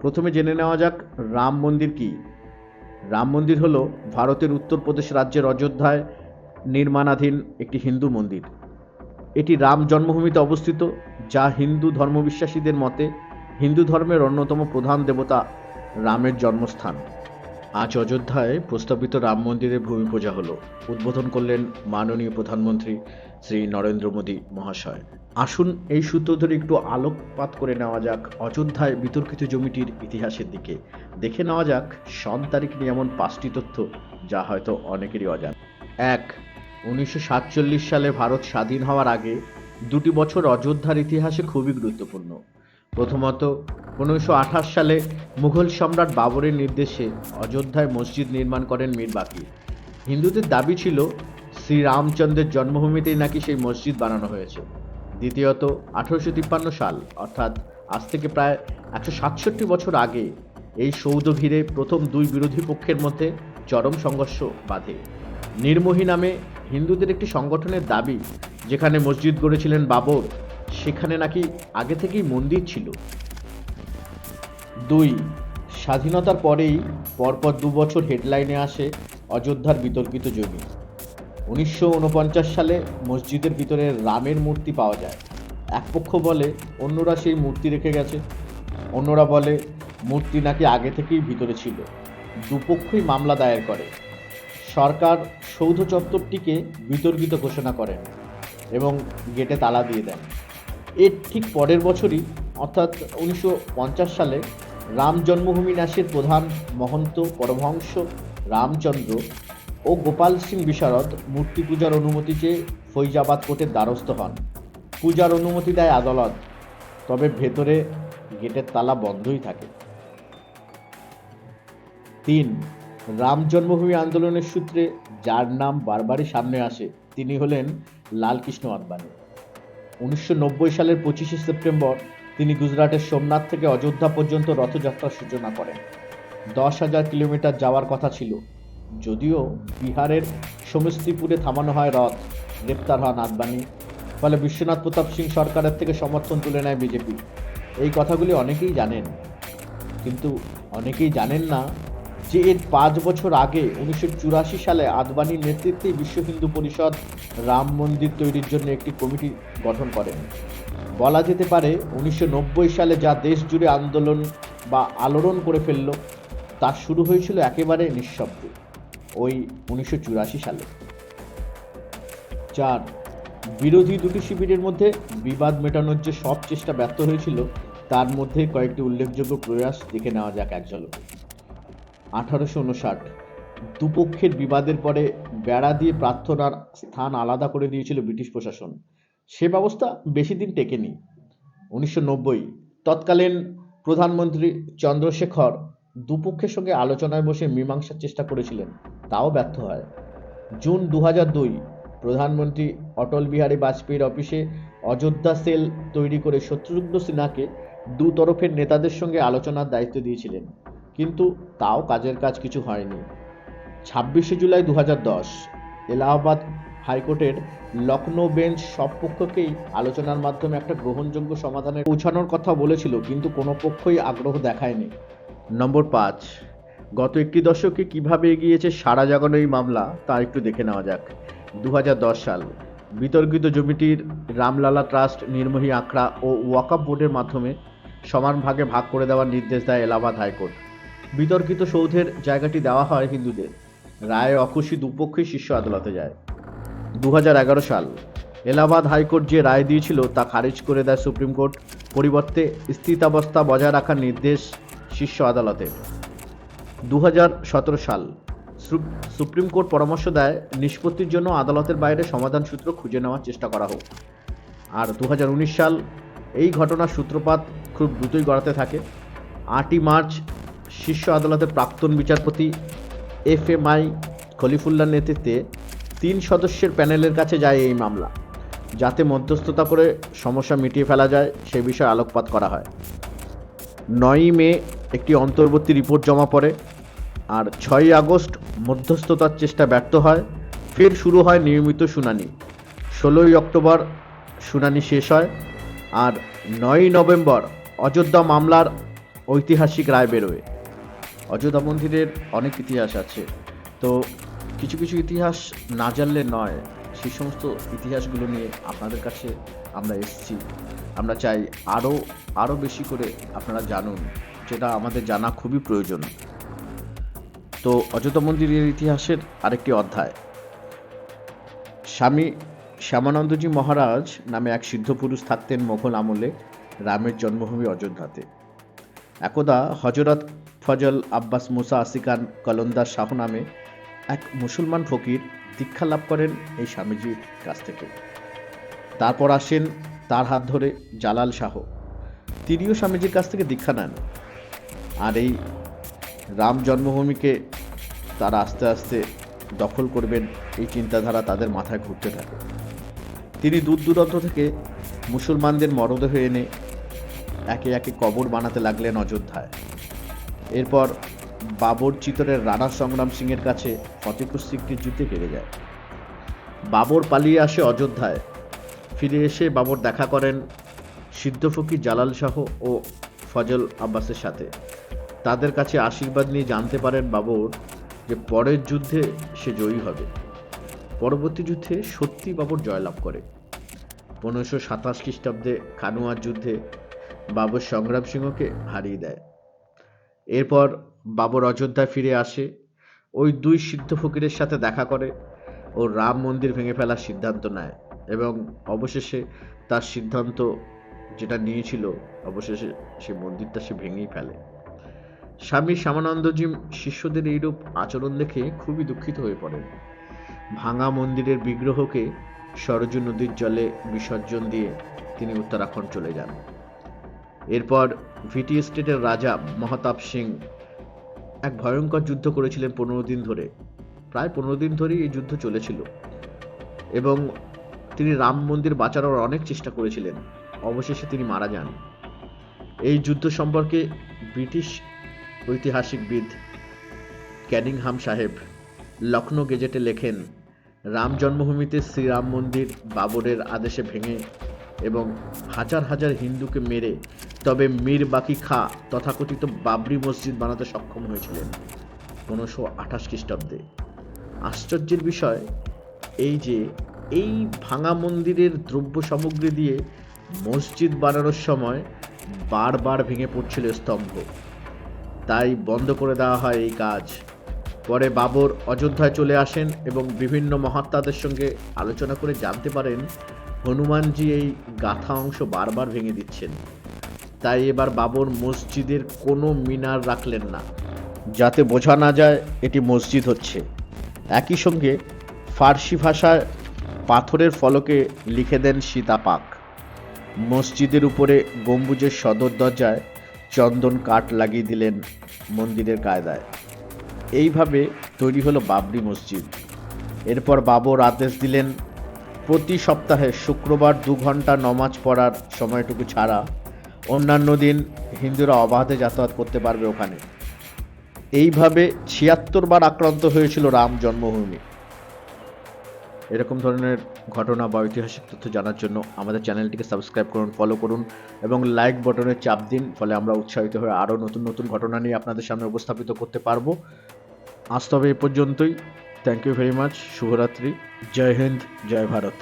প্রথমে জেনে নেওয়া যাক রাম মন্দির কি। রাম মন্দির হল ভারতের উত্তরপ্রদেশ রাজ্যের অযোধ্যায় নির্মাণাধীন একটি হিন্দু মন্দির। এটি রাম জন্মভূমিতে অবস্থিত, যা হিন্দু ধর্মবিশ্বাসীদের মতে হিন্দু ধর্মের অন্যতম প্রধান দেবতা রামের জন্মস্থান। আজ অযোধ্যায় প্রস্তাবিত রাম মন্দিরের ভূমি পূজা হলো। উদ্বোধন করলেন মাননীয় প্রধানমন্ত্রী শ্রী নরেন্দ্র মোদী মহাশয়। আসুন এই সূত্র ধরে একটু আলোকপাত করে নেওয়া যাক অযোধ্যায় বিতর্কিত জমিটির ইতিহাসের দিকে। দেখে নেওয়া যাক সন তারিখ নিয়ে এমন পাঁচটি তথ্য যা হয়তো অনেকেরই অজানা। এক, উনিশশো সালে ভারত স্বাধীন হওয়ার আগে দুটি বছর অযোধ্যার ইতিহাসে খুবই গুরুত্বপূর্ণ। প্রথমত আঠাশ সালে মুঘল সম্রাট বাবরের নির্দেশে অযোধ্যায় মসজিদ নির্মাণ করেন মীর বাকির হিন্দুদের দাবি ছিল, শ্রীরামচন্দ্রের জন্মভূমিতেই নাকি সেই মসজিদ বানানো হয়েছে। দ্বিতীয়ত, আঠারোশো তিপ্পান্ন সাল, অর্থাৎ আজ থেকে প্রায় একশো সাতষট্টি বছর আগে, এই সৌধ ঘিরে প্রথম দুই বিরোধী পক্ষের মধ্যে চরম সংঘর্ষ বাধে। নির্মোহী নামে হিন্দুদের একটি সংগঠনের দাবি, যেখানে মসজিদ গড়েছিলেন বাবর। সেখানে নাকি আগে থেকেই মন্দির ছিল। দুই, স্বাধীনতার পরেই পরপর দু বছর হেডলাইনে আসে অযোধ্যার বিতর্কিত জমি উনিশশো উনপঞ্চাশ সালে মসজিদের ভিতরে রামের মূর্তি পাওয়া যায়। এক পক্ষ বলে, অন্যরা সেই মূর্তি রেখে গেছে। অন্যরা বলে, মূর্তি নাকি আগে থেকেই ভিতরে ছিল। দুপক্ষই মামলা দায়ের করে। সরকার সৌধ চত্বরটিকে বিতর্কিত ঘোষণা করেন এবং গেটে তালা দিয়ে দেন। এর ঠিক পরের বছরই, অর্থাৎ উনিশশো পঞ্চাশ সালে, রাম জন্মভূমি ন্যাসের প্রধান মহন্ত পরমহংস রামচন্দ্র ও গোপাল সিং বিশারদ মূর্তি পূজার অনুমতি চেয়ে ফৈজাবাদ কোর্টের দ্বারস্থ হন। পূজার অনুমতি দেয় আদালত, তবে ভেতরে গেটের তালা বন্ধই থাকে। তিন, রাম জন্মভূমি আন্দোলনের সূত্রে যার নাম বারবারই সামনে আসে, তিনি হলেন লালকৃষ্ণ আদবানি উনিশশো নব্বই সালের পঁচিশে সেপ্টেম্বর তিনি গুজরাটের সোমনাথ থেকে অযোধ্যা পর্যন্ত রথযাত্রার সূচনা করেন। দশ হাজার কিলোমিটার যাওয়ার কথা ছিল। যদিও বিহারের সমস্তিপুরে থামানো হয় রথ, গ্রেপ্তার হন আদবানি। ফলে বিশ্বনাথ প্রতাপ সিং সরকারের থেকে সমর্থন তুলে নেয় বিজেপি। এই কথাগুলি অনেকেই জানেন। কিন্তু অনেকেই জানেন না যে এর পাঁচ বছর আগে উনিশশো চুরাশি সালে আদবানির নেতৃত্বে বিশ্ব হিন্দু পরিষদ রাম মন্দির তৈরির জন্য একটি কমিটি গঠন করেন। বলা যেতে পারে, উনিশশো নব্বই সালে যা দেশ জুড়ে আন্দোলন বা আলোড়ন করে ফেলল, তা শুরু হয়েছিল একেবারে নিঃশব্দে, ওই উনিশশো চুরাশি সালে। চার, বিরোধী দুটি শিবিরের মধ্যে বিবাদ মেটানোর যে সব চেষ্টা ব্যর্থ হয়েছিল, তার মধ্যে কয়েকটি উল্লেখযোগ্য প্রয়াস দেখে নেওয়া যাক এক আঠারোশো উনষাট দুপক্ষের বিবাদের পরে বেড়া দিয়ে প্রার্থনার স্থান আলাদা করে দিয়েছিল ব্রিটিশ প্রশাসন। সে ব্যবস্থা বেশি দিন টেকেনি। উনিশশো নব্বই, তৎকালীন প্রধানমন্ত্রী চন্দ্রশেখর দুপক্ষের সঙ্গে আলোচনায় বসে মীমাংসার চেষ্টা করেছিলেন, তাও ব্যর্থ হয়। জুন দু দুই, প্রধানমন্ত্রী অটল বিহারী বাজপেয়ীর অফিসে অযোধ্যা সেল তৈরি করে শত্রুঘ্ন সিনহাকে দু তরফের নেতাদের সঙ্গে আলোচনার দায়িত্ব দিয়েছিলেন। কিন্তু তাও কাজের কাজ কিছু হয়নি। ছাব্বিশে জুলাই দু হাজার দশ, এলাহাবাদ হাইকোর্টের লখনৌ বেঞ্চ সব পক্ষকেই আলোচনার মাধ্যমে একটা গ্রহণযোগ্য সমাধানে পৌঁছানোর কথা বলেছিল, কিন্তু কোনো পক্ষই আগ্রহ দেখায়নি। নম্বর পাঁচ, গত একটি দশকে কীভাবে এগিয়েছে সারা জাগানো এই মামলা, তা একটু দেখে নেওয়া যাক। দু হাজার দশ সাল, বিতর্কিত জমিটির রামলালা ট্রাস্ট, নির্মোহী আখড়া ও ওয়াকাপ বোর্ডের মাধ্যমে সমান ভাগে ভাগ করে দেওয়ার নির্দেশ দেয় এলাহাবাদ হাইকোর্ট। বিতর্কিত সৌধের জায়গাটি দেওয়া হয় হিন্দুদের। রায়ে অখুশি দুপক্ষই শীর্ষ আদালতে যায়। দু হাজার এগারো সাল, এলাহাবাদ হাইকোর্ট যে রায় দিয়েছিল তা খারিজ করে দেয় সুপ্রিম কোর্ট। পরিবর্তে স্থিতাবস্থা বজায় রাখার নির্দেশ শীর্ষ আদালতের দু হাজার সতেরো সাল সুপ্রিম কোর্ট পরামর্শ দেয়, নিষ্পত্তির জন্য আদালতের বাইরে সমাধান সূত্র খুঁজে নেওয়ার চেষ্টা করা হোক। আর দু হাজার উনিশ সাল, এই ঘটনার সূত্রপাত খুব দ্রুতই গড়াতে থাকে। আটই মার্চ শীর্ষ আদালতের প্রাক্তন বিচারপতি এফ এম আই খলিফুল্লার নেতৃত্বে তিন সদস্যের প্যানেলের কাছে যায় এই মামলা, যাতে মধ্যস্থতা করে সমস্যা মিটিয়ে ফেলা যায়, সে বিষয়ে আলোকপাত করা হয়। নয়ই মে একটি অন্তর্বর্তী রিপোর্ট জমা পড়ে, আর ছয়ই আগস্ট মধ্যস্থতার চেষ্টা ব্যর্থ হয়, ফের শুরু হয় নিয়মিত শুনানি। ষোলোই অক্টোবর শুনানি শেষ হয়, আর নয়ই নভেম্বর অযোধ্যা মামলার ঐতিহাসিক রায় বেরোয়। অযোধ্যা মন্দিরের অনেক ইতিহাস আছে। তো কিছু কিছু ইতিহাস না জানলে নয় সেই সমস্ত ইতিহাসগুলো নিয়ে আপনাদের কাছে আমরা এসেছি। আমরা চাই আরও আরও বেশি করে আপনারা জানুন, যেটা আমাদের জানা খুবই প্রয়োজন। তো অযোধ্যা মন্দিরের ইতিহাসের আরেকটি অধ্যায়। স্বামী শ্যামানন্দজি মহারাজ নামে এক সিদ্ধ পুরুষ থাকতেন মোঘল আমলে, রামের জন্মভূমি অযোধ্যাতে। একদা হজরত ফজল আব্বাস মুসা আসিকান কলন্দার শাহ নামে এক মুসলমান ফকির দীক্ষা লাভ করেন এই স্বামীজির কাছ থেকে। তারপর আসেন তার হাত ধরে জালাল শাহ। তিনিও স্বামীজির কাছ থেকে দীক্ষা নেন। আর এই রাম জন্মভূমিকে তারা আস্তে আস্তে দখল করবেন এই চিন্তাধারা তাদের মাথায় ঘুরতে থাকে। তিনি দূর দূরান্ত থেকে মুসলমানদের মরদেহ এনে একে একে কবর বানাতে লাগলেন অযোধ্যায়। এরপর বাবর চিতরের রানা সংগ্রাম সিংয়ের কাছে ফতেপুর সিকরির যুদ্ধে হেরে যায়। বাবর পালিয়ে আসে অযোধ্যায়। ফিরে এসে বাবর দেখা করেন সিদ্ধ ফকির জালাল শাহ ও ফজল আব্বাসের সাথে। তাদের কাছে আশীর্বাদ নিয়ে জানতে পারেন বাবর যে পরের যুদ্ধে সে জয়ী হবে। পরবর্তী যুদ্ধে সত্যি বাবর জয়লাভ করে। পনেরোশো সাতাশ খ্রিস্টাব্দে খানুয়ার যুদ্ধে বাবর সংগ্রাম সিংহকে হারিয়ে দেয়। এরপর বাবর অযোধ্যায় ফিরে আসে, ওই দুই সিদ্ধ ফকিরের সাথে দেখা করে ও রাম মন্দির ভেঙে ফেলার সিদ্ধান্ত নেয় এবং অবশেষে তার সিদ্ধান্ত যেটা নিয়েছিল, অবশেষে সে মন্দিরটা সে ভেঙেই ফেলে। স্বামী শ্যামানন্দজি শিষ্যদের এইরূপ আচরণ দেখে খুবই দুঃখিত হয়ে পড়েন। ভাঙা মন্দিরের বিগ্রহকে সরজু নদীর জলে বিসর্জন দিয়ে তিনি উত্তরাখণ্ড চলে যান। এরপর ভিটি স্টেটের রাজা মহতাব সিং এক ভয়ঙ্কর যুদ্ধ করেছিলেন পনেরো দিন ধরে। প্রায় পনেরো দিন ধরেই এই যুদ্ধ চলেছিল এবং তিনি রাম মন্দির বাঁচানোর অনেক চেষ্টা করেছিলেন। অবশেষে তিনি মারা যান। এই যুদ্ধ সম্পর্কে ব্রিটিশ ঐতিহাসিকবিদ ক্যানিংহাম সাহেব লখনৌ গেজেটে লেখেন, রাম জন্মভূমিতে শ্রীরাম মন্দির বাবরের আদেশে ভেঙে এবং হাজার হাজার হিন্দুকে মেরে তবে মীর বাকি খা তথাকথিত বাবরি মসজিদ বানাতে সক্ষম হয়েছিলেন পনেরোশো আঠাশ খ্রিস্টাব্দে। আশ্চর্যের বিষয় এই যে এই ভাঙা মন্দিরের দ্রব্য সামগ্রী দিয়ে মসজিদ বানানোর সময় বারবার ভেঙে পড়ছিল স্তম্ভ। তাই বন্ধ করে দেওয়া হয় এই কাজ। পরে বাবর অযোধ্যায় চলে আসেন এবং বিভিন্ন মহাত্মাদের সঙ্গে আলোচনা করে জানতে পারেন হনুমানজি এই গাথা অংশ বারবার ভেঙে দিচ্ছেন। তাই এবার বাবর মসজিদের কোনো মিনার রাখলেন না। যাতে বোঝা না যায় এটি মসজিদ হচ্ছে। একই সঙ্গে ফার্সি ভাষায় পাথরের ফলকে লিখে দেন সীতাপাক। মসজিদের উপরে গম্বুজের সদর দরজায় চন্দন কাঠ লাগিয়ে দিলেন মন্দিরের কায়দায়। এইভাবে তৈরি হলো বাবরি মসজিদ। এরপর বাবর আদেশ দিলেন প্রতি সপ্তাহে শুক্রবার দু ঘণ্টা নমাজ পড়ার সময়টুকু ছাড়া অন্যান্য দিন হিন্দুরা অবাধে যাতায়াত করতে পারবে ওখানে। এইভাবে ছিয়াত্তর বার আক্রান্ত হয়েছিল রাম জন্মভূমি। এরকম ধরনের ঘটনা বা ঐতিহাসিক তথ্য জানার জন্য আমাদের চ্যানেলটিকে সাবস্ক্রাইব করুন ফলো করুন এবং লাইক বটনে চাপ দিন, ফলে আমরা উৎসাহিত হয়ে আরও নতুন নতুন ঘটনা নিয়ে আপনাদের সামনে উপস্থাপিত করতে পারব। আজ তবে এ পর্যন্তই। থ্যাংক ইউ ভেরি মাচ শুভরাত্রি জয় হিন্দ জয় ভারত